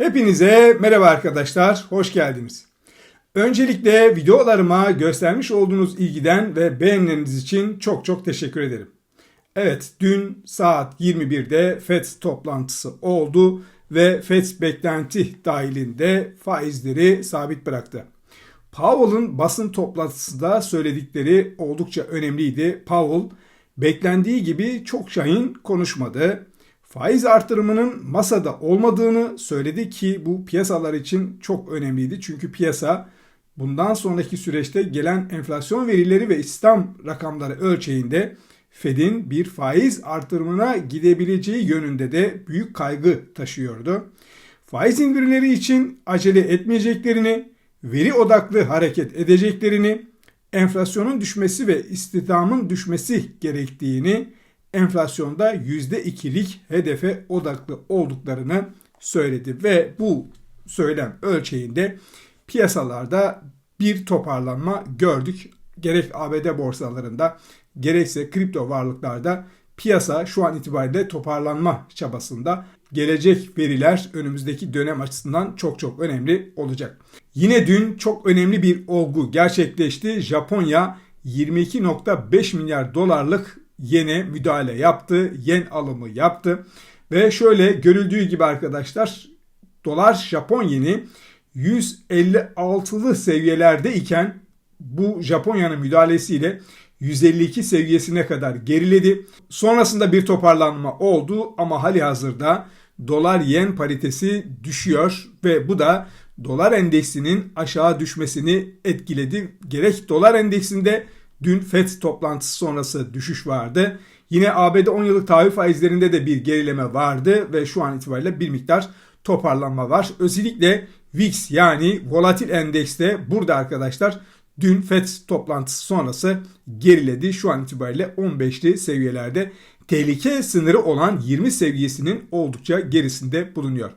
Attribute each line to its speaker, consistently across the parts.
Speaker 1: Hepinize merhaba arkadaşlar, hoş geldiniz. Öncelikle videolarıma göstermiş olduğunuz ilgiden ve beğenileriniz için çok çok teşekkür ederim. Evet, dün saat 21'de FED toplantısı oldu ve FED beklenti dahilinde faizleri sabit bıraktı. Powell'ın basın toplantısında söyledikleri oldukça önemliydi. Powell beklendiği gibi çok şahin konuşmadı faiz artırımının masada olmadığını söyledi ki bu piyasalar için çok önemliydi. Çünkü piyasa bundan sonraki süreçte gelen enflasyon verileri ve İslam rakamları ölçeğinde Fed'in bir faiz artırımına gidebileceği yönünde de büyük kaygı taşıyordu. Faiz indirimleri için acele etmeyeceklerini, veri odaklı hareket edeceklerini, enflasyonun düşmesi ve istihdamın düşmesi gerektiğini enflasyonda %2'lik hedefe odaklı olduklarını söyledi ve bu söylem ölçeğinde piyasalarda bir toparlanma gördük. Gerek ABD borsalarında gerekse kripto varlıklarda piyasa şu an itibariyle toparlanma çabasında. Gelecek veriler önümüzdeki dönem açısından çok çok önemli olacak. Yine dün çok önemli bir olgu gerçekleşti. Japonya 22.5 milyar dolarlık yene müdahale yaptı, yen alımı yaptı ve şöyle görüldüğü gibi arkadaşlar dolar Japon yeni 156'lı seviyelerde iken bu Japonya'nın müdahalesiyle 152 seviyesine kadar geriledi. Sonrasında bir toparlanma oldu ama hali hazırda dolar yen paritesi düşüyor ve bu da dolar endeksinin aşağı düşmesini etkiledi. Gerek dolar endeksinde Dün FED toplantısı sonrası düşüş vardı. Yine ABD 10 yıllık tahvil faizlerinde de bir gerileme vardı ve şu an itibariyle bir miktar toparlanma var. Özellikle VIX yani volatil endekste burada arkadaşlar dün FED toplantısı sonrası geriledi. Şu an itibariyle 15'li seviyelerde tehlike sınırı olan 20 seviyesinin oldukça gerisinde bulunuyor.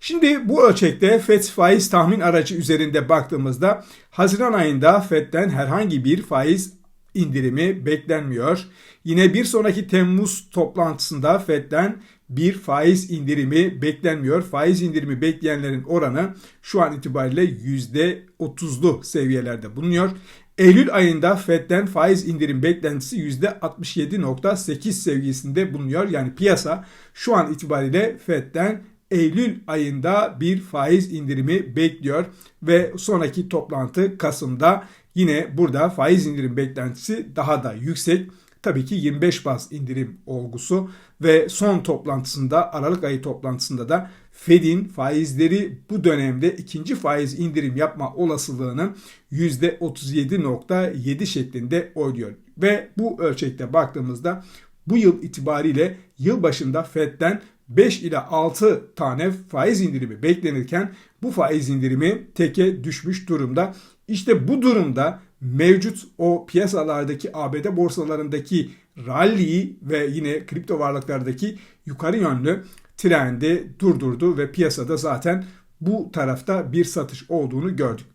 Speaker 1: Şimdi bu ölçekte FED faiz tahmin aracı üzerinde baktığımızda Haziran ayında FED'den herhangi bir faiz indirimi beklenmiyor. Yine bir sonraki Temmuz toplantısında Fed'den bir faiz indirimi beklenmiyor. Faiz indirimi bekleyenlerin oranı şu an itibariyle %30'lu seviyelerde bulunuyor. Eylül ayında Fed'den faiz indirim beklentisi %67.8 seviyesinde bulunuyor. Yani piyasa şu an itibariyle Fed'den Eylül ayında bir faiz indirimi bekliyor ve sonraki toplantı Kasım'da Yine burada faiz indirim beklentisi daha da yüksek. Tabii ki 25 bas indirim olgusu ve son toplantısında Aralık ayı toplantısında da Fed'in faizleri bu dönemde ikinci faiz indirim yapma olasılığını %37.7 şeklinde oyluyor. Ve bu ölçekte baktığımızda bu yıl itibariyle yıl başında Fed'den 5 ile 6 tane faiz indirimi beklenirken bu faiz indirimi teke düşmüş durumda. İşte bu durumda mevcut o piyasalardaki ABD borsalarındaki rally'yi ve yine kripto varlıklardaki yukarı yönlü trendi durdurdu ve piyasada zaten bu tarafta bir satış olduğunu gördük.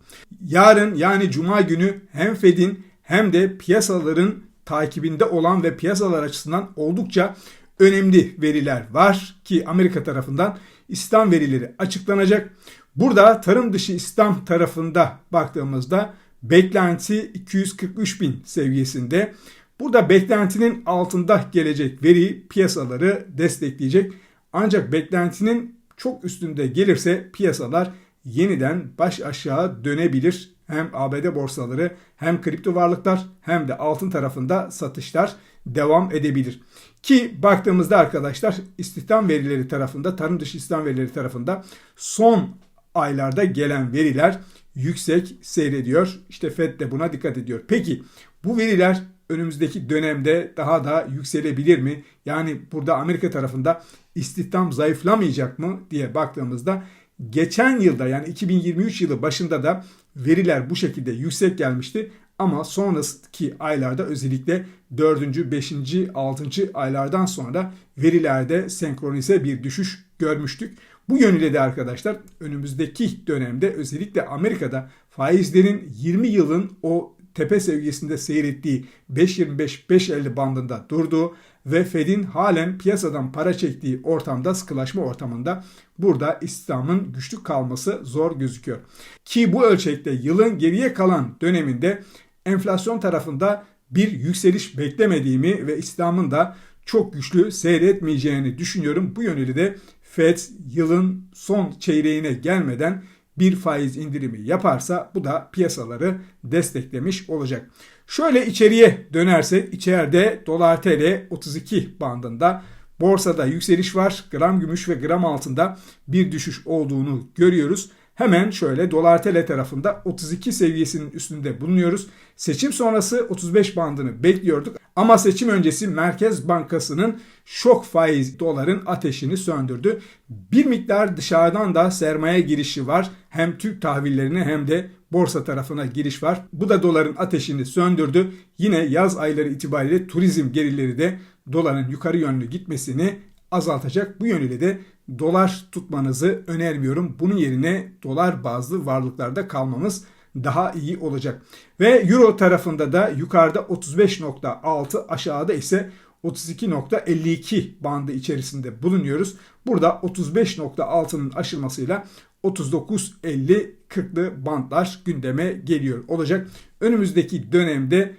Speaker 1: Yarın yani cuma günü hem Fed'in hem de piyasaların takibinde olan ve piyasalar açısından oldukça önemli veriler var ki Amerika tarafından İslam verileri açıklanacak. Burada tarım dışı İslam tarafında baktığımızda beklenti 243 bin seviyesinde. Burada beklentinin altında gelecek veri piyasaları destekleyecek. Ancak beklentinin çok üstünde gelirse piyasalar yeniden baş aşağı dönebilir. Hem ABD borsaları hem kripto varlıklar hem de altın tarafında satışlar devam edebilir. Ki baktığımızda arkadaşlar istihdam verileri tarafında, tarım dışı istihdam verileri tarafında son aylarda gelen veriler yüksek seyrediyor. İşte Fed de buna dikkat ediyor. Peki bu veriler önümüzdeki dönemde daha da yükselebilir mi? Yani burada Amerika tarafında istihdam zayıflamayacak mı diye baktığımızda geçen yılda yani 2023 yılı başında da veriler bu şekilde yüksek gelmişti. Ama sonraki aylarda özellikle 4. 5. 6. aylardan sonra verilerde senkronize bir düşüş görmüştük. Bu yönüyle de arkadaşlar önümüzdeki dönemde özellikle Amerika'da faizlerin 20 yılın o tepe seviyesinde seyrettiği 5.25-5.50 bandında durduğu ve Fed'in halen piyasadan para çektiği ortamda, sıkılaşma ortamında burada istihdamın güçlü kalması zor gözüküyor. Ki bu ölçekte yılın geriye kalan döneminde enflasyon tarafında bir yükseliş beklemediğimi ve istihdamın da çok güçlü seyretmeyeceğini düşünüyorum. Bu yönüyle de Fed yılın son çeyreğine gelmeden bir faiz indirimi yaparsa bu da piyasaları desteklemiş olacak. Şöyle içeriye dönersek içeride dolar tl 32 bandında borsada yükseliş var. Gram gümüş ve gram altında bir düşüş olduğunu görüyoruz. Hemen şöyle dolar tl tarafında 32 seviyesinin üstünde bulunuyoruz. Seçim sonrası 35 bandını bekliyorduk ama seçim öncesi Merkez Bankası'nın şok faiz doların ateşini söndürdü. Bir miktar dışarıdan da sermaye girişi var. Hem Türk tahvillerine hem de borsa tarafına giriş var. Bu da doların ateşini söndürdü. Yine yaz ayları itibariyle turizm gelirleri de doların yukarı yönlü gitmesini azaltacak. Bu yönüyle de dolar tutmanızı önermiyorum. Bunun yerine dolar bazlı varlıklarda kalmamız daha iyi olacak. Ve euro tarafında da yukarıda 35.6 aşağıda ise 32.52 bandı içerisinde bulunuyoruz. Burada 35.6'nın aşılmasıyla 39.50-40'lı bantlar gündeme geliyor olacak. Önümüzdeki dönemde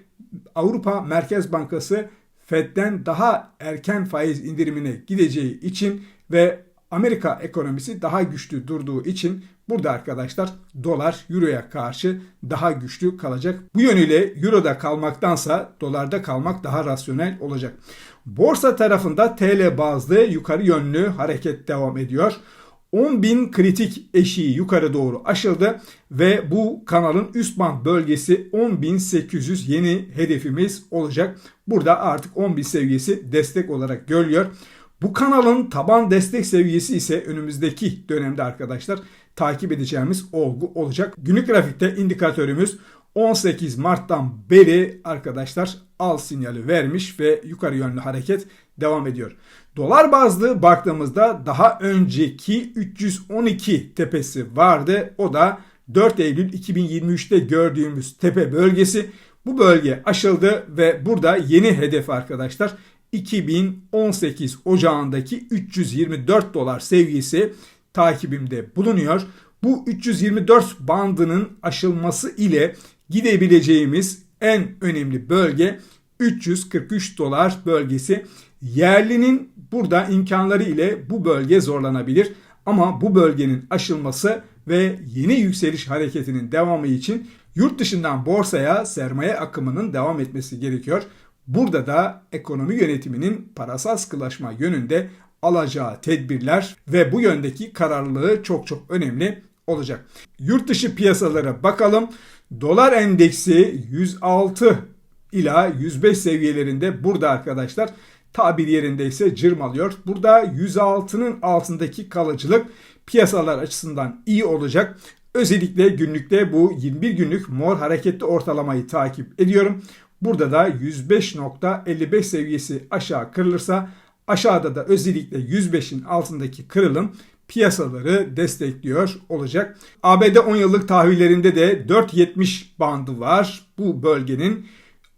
Speaker 1: Avrupa Merkez Bankası Fed'den daha erken faiz indirimine gideceği için ve Amerika ekonomisi daha güçlü durduğu için burada arkadaşlar dolar euroya karşı daha güçlü kalacak. Bu yönüyle euroda kalmaktansa dolarda kalmak daha rasyonel olacak. Borsa tarafında TL bazlı yukarı yönlü hareket devam ediyor. 10.000 kritik eşiği yukarı doğru aşıldı ve bu kanalın üst band bölgesi 10.800 yeni hedefimiz olacak. Burada artık 10.000 seviyesi destek olarak görülüyor. Bu kanalın taban destek seviyesi ise önümüzdeki dönemde arkadaşlar takip edeceğimiz olgu olacak. Günlük grafikte indikatörümüz 18 Mart'tan beri arkadaşlar al sinyali vermiş ve yukarı yönlü hareket devam ediyor. Dolar bazlı baktığımızda daha önceki 312 tepesi vardı. O da 4 Eylül 2023'te gördüğümüz tepe bölgesi. Bu bölge aşıldı ve burada yeni hedef arkadaşlar 2018 Ocağı'ndaki 324 dolar seviyesi takibimde bulunuyor. Bu 324 bandının aşılması ile gidebileceğimiz en önemli bölge 343 dolar bölgesi. Yerlinin burada imkanları ile bu bölge zorlanabilir ama bu bölgenin aşılması ve yeni yükseliş hareketinin devamı için yurt dışından borsaya sermaye akımının devam etmesi gerekiyor. Burada da ekonomi yönetiminin parasal sıkılaşma yönünde alacağı tedbirler ve bu yöndeki kararlılığı çok çok önemli olacak. Yurt dışı piyasalara bakalım. Dolar endeksi 106 ila 105 seviyelerinde burada arkadaşlar tabir yerinde ise cırmalıyor. Burada 106'nın altındaki kalıcılık piyasalar açısından iyi olacak. Özellikle günlükte bu 21 günlük mor hareketli ortalamayı takip ediyorum. Burada da 105.55 seviyesi aşağı kırılırsa aşağıda da özellikle 105'in altındaki kırılım piyasaları destekliyor olacak. ABD 10 yıllık tahvillerinde de 4.70 bandı var. Bu bölgenin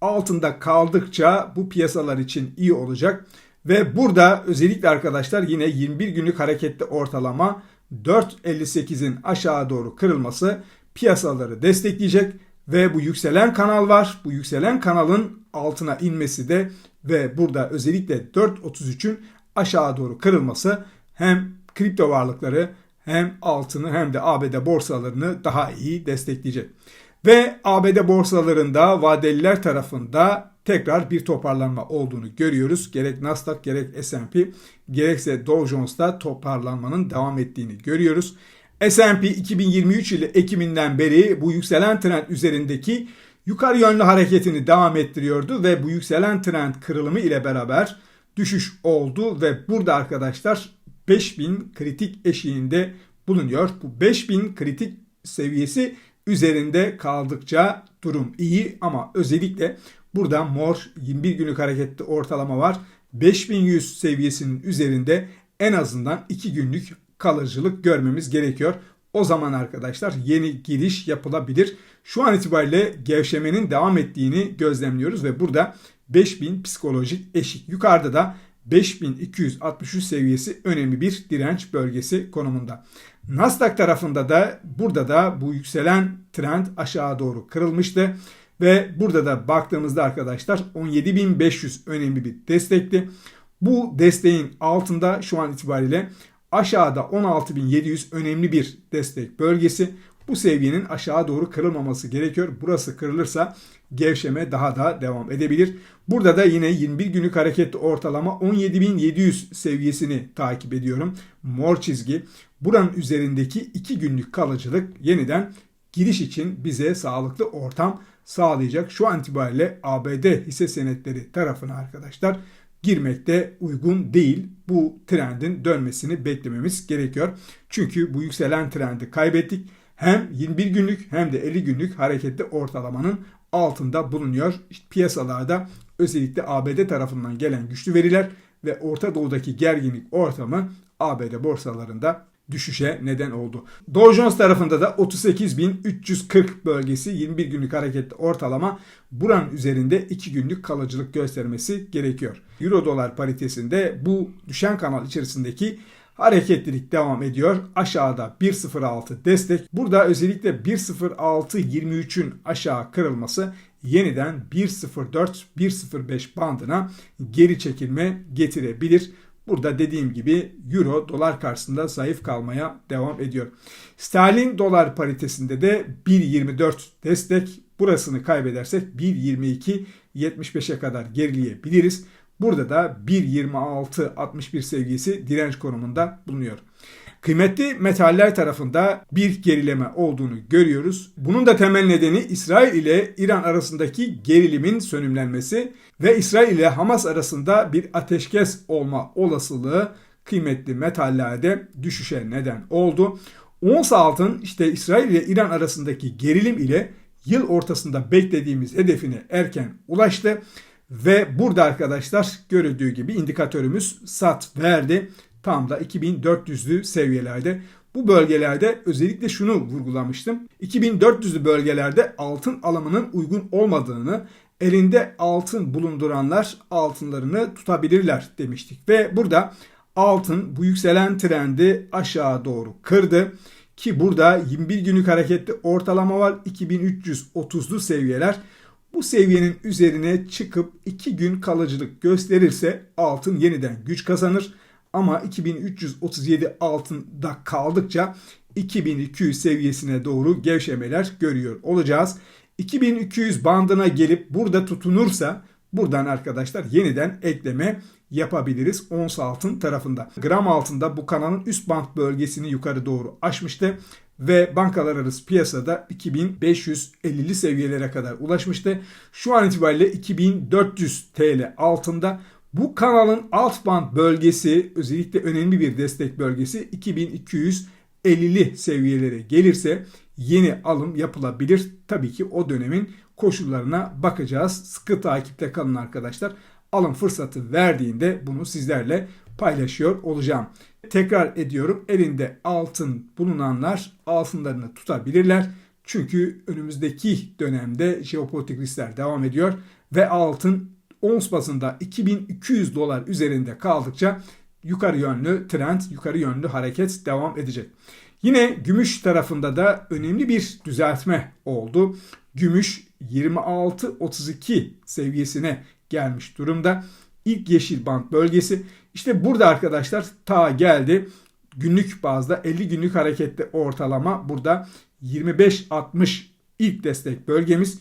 Speaker 1: altında kaldıkça bu piyasalar için iyi olacak. Ve burada özellikle arkadaşlar yine 21 günlük hareketli ortalama 4.58'in aşağı doğru kırılması piyasaları destekleyecek ve bu yükselen kanal var. Bu yükselen kanalın altına inmesi de ve burada özellikle 4.33'ün aşağı doğru kırılması hem kripto varlıkları hem altını hem de ABD borsalarını daha iyi destekleyecek. Ve ABD borsalarında vadeliler tarafında tekrar bir toparlanma olduğunu görüyoruz. Gerek Nasdaq gerek S&P gerekse Dow Jones'ta toparlanmanın devam ettiğini görüyoruz. S&P 2023 yılı Ekim'inden beri bu yükselen trend üzerindeki yukarı yönlü hareketini devam ettiriyordu ve bu yükselen trend kırılımı ile beraber düşüş oldu ve burada arkadaşlar 5000 kritik eşiğinde bulunuyor. Bu 5000 kritik seviyesi üzerinde kaldıkça durum iyi ama özellikle burada mor 21 günlük hareketli ortalama var. 5100 seviyesinin üzerinde en azından 2 günlük kalıcılık görmemiz gerekiyor. O zaman arkadaşlar yeni giriş yapılabilir. Şu an itibariyle gevşemenin devam ettiğini gözlemliyoruz ve burada 5000 psikolojik eşik. Yukarıda da 5263 seviyesi önemli bir direnç bölgesi konumunda. Nasdaq tarafında da burada da bu yükselen trend aşağı doğru kırılmıştı. Ve burada da baktığımızda arkadaşlar 17.500 önemli bir destekti. Bu desteğin altında şu an itibariyle aşağıda 16.700 önemli bir destek bölgesi. Bu seviyenin aşağı doğru kırılmaması gerekiyor. Burası kırılırsa gevşeme daha da devam edebilir. Burada da yine 21 günlük hareketli ortalama 17.700 seviyesini takip ediyorum. Mor çizgi. Buranın üzerindeki 2 günlük kalıcılık yeniden giriş için bize sağlıklı ortam sağlayacak. Şu an itibariyle ABD hisse senetleri tarafına arkadaşlar girmekte uygun değil. Bu trendin dönmesini beklememiz gerekiyor. Çünkü bu yükselen trendi kaybettik. Hem 21 günlük hem de 50 günlük hareketli ortalamanın altında bulunuyor. İşte piyasalarda özellikle ABD tarafından gelen güçlü veriler ve Orta Doğu'daki gerginlik ortamı ABD borsalarında düşüşe neden oldu. Dow Jones tarafında da 38.340 bölgesi 21 günlük hareketli ortalama buranın üzerinde 2 günlük kalıcılık göstermesi gerekiyor. Euro dolar paritesinde bu düşen kanal içerisindeki hareketlilik devam ediyor. Aşağıda 1.06 destek. Burada özellikle 1.06.23'ün aşağı kırılması yeniden 1.04-1.05 bandına geri çekilme getirebilir. Burada dediğim gibi euro dolar karşısında zayıf kalmaya devam ediyor. Sterlin dolar paritesinde de 1.24 destek. Burasını kaybedersek 1.22.75'e kadar gerileyebiliriz. Burada da 1.26.61 seviyesi direnç konumunda bulunuyor. Kıymetli metaller tarafında bir gerileme olduğunu görüyoruz. Bunun da temel nedeni İsrail ile İran arasındaki gerilimin sönümlenmesi ve İsrail ile Hamas arasında bir ateşkes olma olasılığı kıymetli metallerde düşüşe neden oldu. Ons altın işte İsrail ile İran arasındaki gerilim ile yıl ortasında beklediğimiz hedefine erken ulaştı. Ve burada arkadaşlar görüldüğü gibi indikatörümüz sat verdi. Tam da 2400'lü seviyelerde. Bu bölgelerde özellikle şunu vurgulamıştım. 2400'lü bölgelerde altın alımının uygun olmadığını, elinde altın bulunduranlar altınlarını tutabilirler demiştik. Ve burada altın bu yükselen trendi aşağı doğru kırdı. Ki burada 21 günlük hareketli ortalama var 2330'lu seviyeler. Bu seviyenin üzerine çıkıp 2 gün kalıcılık gösterirse altın yeniden güç kazanır. Ama 2337 altında kaldıkça 2200 seviyesine doğru gevşemeler görüyor olacağız. 2200 bandına gelip burada tutunursa buradan arkadaşlar yeniden ekleme yapabiliriz ons altın tarafında. Gram altında bu kanalın üst band bölgesini yukarı doğru aşmıştı ve bankalar arası piyasada 2550'li seviyelere kadar ulaşmıştı. Şu an itibariyle 2400 TL altında. Bu kanalın alt band bölgesi özellikle önemli bir destek bölgesi 2250'li seviyelere gelirse yeni alım yapılabilir. Tabii ki o dönemin koşullarına bakacağız. Sıkı takipte kalın arkadaşlar. Alım fırsatı verdiğinde bunu sizlerle paylaşıyor olacağım. Tekrar ediyorum elinde altın bulunanlar altınlarını tutabilirler. Çünkü önümüzdeki dönemde jeopolitik riskler devam ediyor ve altın ons bazında 2200 dolar üzerinde kaldıkça yukarı yönlü trend, yukarı yönlü hareket devam edecek. Yine gümüş tarafında da önemli bir düzeltme oldu. Gümüş 26.32 seviyesine gelmiş durumda. İlk yeşil band bölgesi. İşte burada arkadaşlar ta geldi. Günlük bazda 50 günlük hareketli ortalama burada 25.60 ilk destek bölgemiz.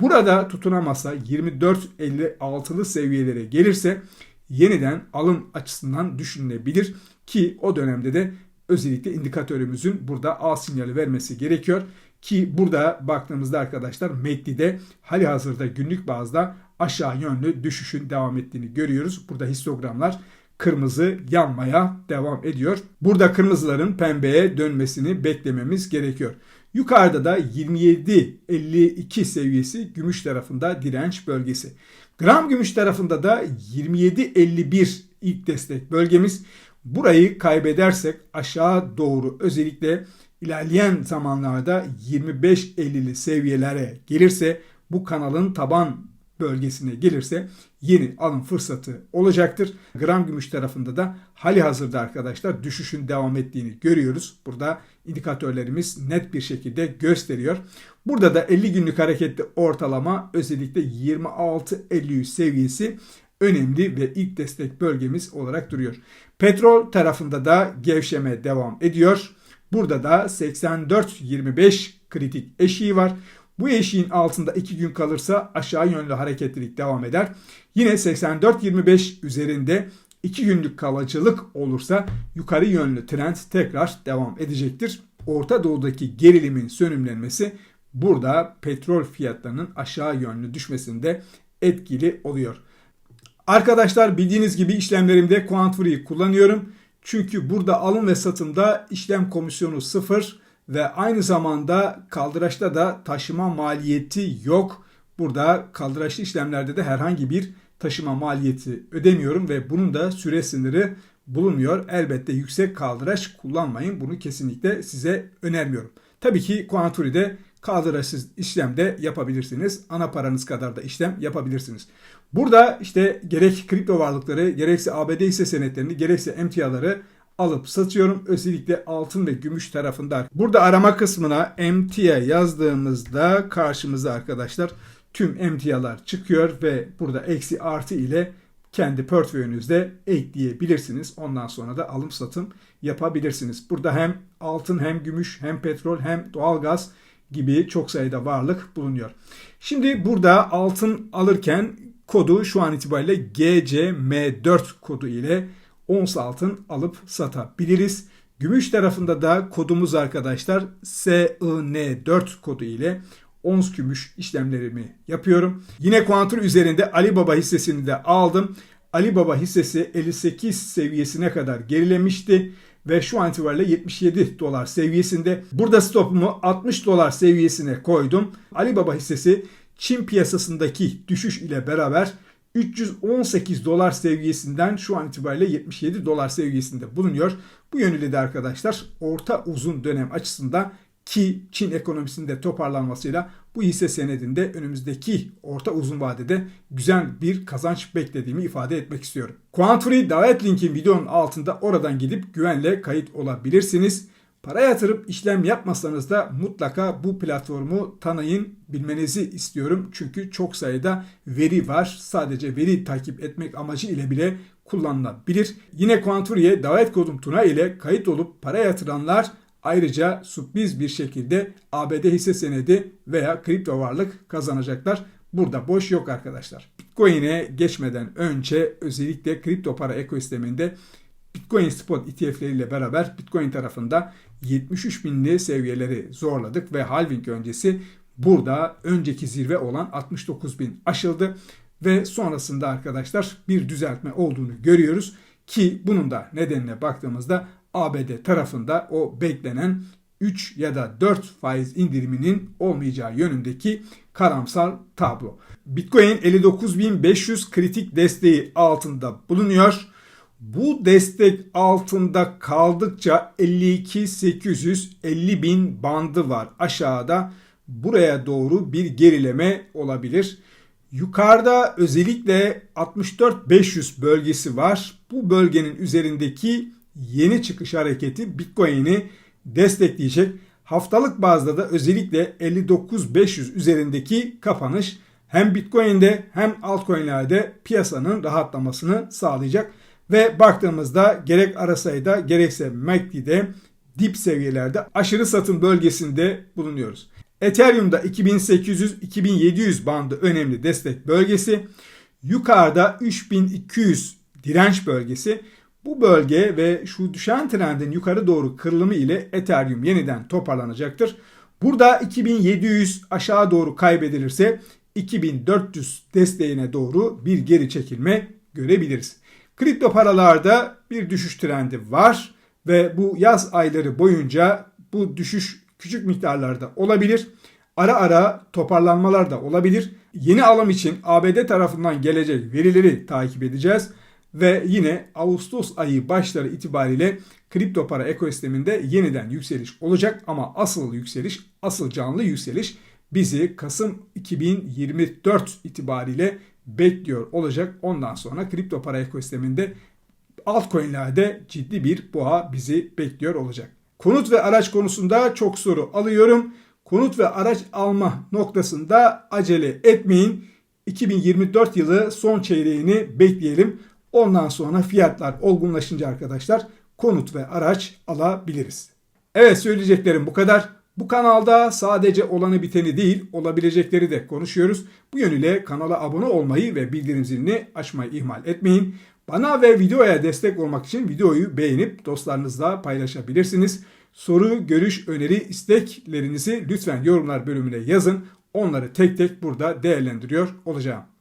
Speaker 1: Burada tutunamasa 24.56'lı seviyelere gelirse yeniden alım açısından düşünülebilir ki o dönemde de özellikle indikatörümüzün burada A sinyali vermesi gerekiyor. Ki burada baktığımızda arkadaşlar MACD'de hali hazırda günlük bazda aşağı yönlü düşüşün devam ettiğini görüyoruz. Burada histogramlar kırmızı yanmaya devam ediyor. Burada kırmızıların pembeye dönmesini beklememiz gerekiyor. Yukarıda da 27.52 seviyesi gümüş tarafında direnç bölgesi. Gram gümüş tarafında da 27.51 ilk destek bölgemiz. Burayı kaybedersek aşağı doğru özellikle ilerleyen zamanlarda 25.50'li seviyelere gelirse bu kanalın taban bölgesine gelirse yeni alım fırsatı olacaktır. Gram gümüş tarafında da hali hazırda arkadaşlar düşüşün devam ettiğini görüyoruz. Burada indikatörlerimiz net bir şekilde gösteriyor. Burada da 50 günlük hareketli ortalama özellikle 26.53 seviyesi önemli ve ilk destek bölgemiz olarak duruyor. Petrol tarafında da gevşeme devam ediyor. Burada da 84-25 kritik eşiği var. Bu eşiğin altında 2 gün kalırsa aşağı yönlü hareketlilik devam eder. Yine 84-25 üzerinde 2 günlük kalıcılık olursa yukarı yönlü trend tekrar devam edecektir. Orta Doğu'daki gerilimin sönümlenmesi burada petrol fiyatlarının aşağı yönlü düşmesinde etkili oluyor. Arkadaşlar bildiğiniz gibi işlemlerimde Quantfree'yi kullanıyorum. Çünkü burada alım ve satımda işlem komisyonu sıfır ve aynı zamanda kaldıraçta da taşıma maliyeti yok. Burada kaldıraçlı işlemlerde de herhangi bir taşıma maliyeti ödemiyorum ve bunun da süre sınırı bulunmuyor. Elbette yüksek kaldıraç kullanmayın. Bunu kesinlikle size önermiyorum. Tabii ki Quanturi'de kaldıraçsız işlem de yapabilirsiniz. Ana paranız kadar da işlem yapabilirsiniz. Burada işte gerek kripto varlıkları, gerekse ABD hisse senetlerini, gerekse emtiaları alıp satıyorum. Özellikle altın ve gümüş tarafında. Burada arama kısmına emtia yazdığımızda karşımıza arkadaşlar tüm emtialar çıkıyor ve burada eksi artı ile kendi portföyünüzde ekleyebilirsiniz. Ondan sonra da alım satım yapabilirsiniz. Burada hem altın hem gümüş hem petrol hem doğalgaz gibi çok sayıda varlık bulunuyor. Şimdi burada altın alırken kodu şu an itibariyle GCM4 kodu ile ons altın alıp satabiliriz. Gümüş tarafında da kodumuz arkadaşlar SIN4 kodu ile ons gümüş işlemlerimi yapıyorum. Yine kuantür üzerinde Ali Baba hissesini de aldım. Ali Baba hissesi 58 seviyesine kadar gerilemişti ve şu an itibariyle 77 dolar seviyesinde. Burada stopumu 60 dolar seviyesine koydum. Ali Baba hissesi Çin piyasasındaki düşüş ile beraber 318 dolar seviyesinden şu an itibariyle 77 dolar seviyesinde bulunuyor. Bu yönüyle de arkadaşlar orta uzun dönem açısından ki Çin ekonomisinde toparlanmasıyla bu hisse senedinde önümüzdeki orta uzun vadede güzel bir kazanç beklediğimi ifade etmek istiyorum. Quantfree davet linkin videonun altında oradan gidip güvenle kayıt olabilirsiniz. Para yatırıp işlem yapmasanız da mutlaka bu platformu tanıyın, bilmenizi istiyorum. Çünkü çok sayıda veri var. Sadece veri takip etmek amacı ile bile kullanılabilir. Yine Quanturi'ye davet kodum Tuna ile kayıt olup para yatıranlar ayrıca sürpriz bir şekilde ABD hisse senedi veya kripto varlık kazanacaklar. Burada boş yok arkadaşlar. Bitcoin'e geçmeden önce özellikle kripto para ekosisteminde Bitcoin spot ETF'leriyle beraber Bitcoin tarafında 73 binli seviyeleri zorladık ve halving öncesi burada önceki zirve olan 69 bin aşıldı ve sonrasında arkadaşlar bir düzeltme olduğunu görüyoruz ki bunun da nedenine baktığımızda ABD tarafında o beklenen 3 ya da 4 faiz indiriminin olmayacağı yönündeki karamsar tablo. Bitcoin 59.500 kritik desteği altında bulunuyor. Bu destek altında kaldıkça 52.850 bin bandı var aşağıda. Buraya doğru bir gerileme olabilir. Yukarıda özellikle 64.500 bölgesi var. Bu bölgenin üzerindeki yeni çıkış hareketi Bitcoin'i destekleyecek. Haftalık bazda da özellikle 59.500 üzerindeki kapanış hem Bitcoin'de hem altcoin'lerde piyasanın rahatlamasını sağlayacak. Ve baktığımızda gerek Arasay'da gerekse MACD'de dip seviyelerde aşırı satım bölgesinde bulunuyoruz. Ethereum'da 2800-2700 bandı önemli destek bölgesi. Yukarıda 3200 direnç bölgesi. Bu bölge ve şu düşen trendin yukarı doğru kırılımı ile Ethereum yeniden toparlanacaktır. Burada 2700 aşağı doğru kaybedilirse 2400 desteğine doğru bir geri çekilme görebiliriz. Kripto paralarda bir düşüş trendi var ve bu yaz ayları boyunca bu düşüş küçük miktarlarda olabilir. Ara ara toparlanmalar da olabilir. Yeni alım için ABD tarafından gelecek verileri takip edeceğiz ve yine Ağustos ayı başları itibariyle kripto para ekosisteminde yeniden yükseliş olacak ama asıl yükseliş, asıl canlı yükseliş bizi Kasım 2024 itibariyle bekliyor olacak. Ondan sonra kripto para ekosisteminde altcoin'lerde ciddi bir boğa bizi bekliyor olacak. Konut ve araç konusunda çok soru alıyorum. Konut ve araç alma noktasında acele etmeyin. 2024 yılı son çeyreğini bekleyelim. Ondan sonra fiyatlar olgunlaşınca arkadaşlar konut ve araç alabiliriz. Evet söyleyeceklerim bu kadar. Bu kanalda sadece olanı biteni değil olabilecekleri de konuşuyoruz. Bu yönüyle kanala abone olmayı ve bildirim zilini açmayı ihmal etmeyin. Bana ve videoya destek olmak için videoyu beğenip dostlarınızla paylaşabilirsiniz. Soru, görüş, öneri, isteklerinizi lütfen yorumlar bölümüne yazın. Onları tek tek burada değerlendiriyor olacağım.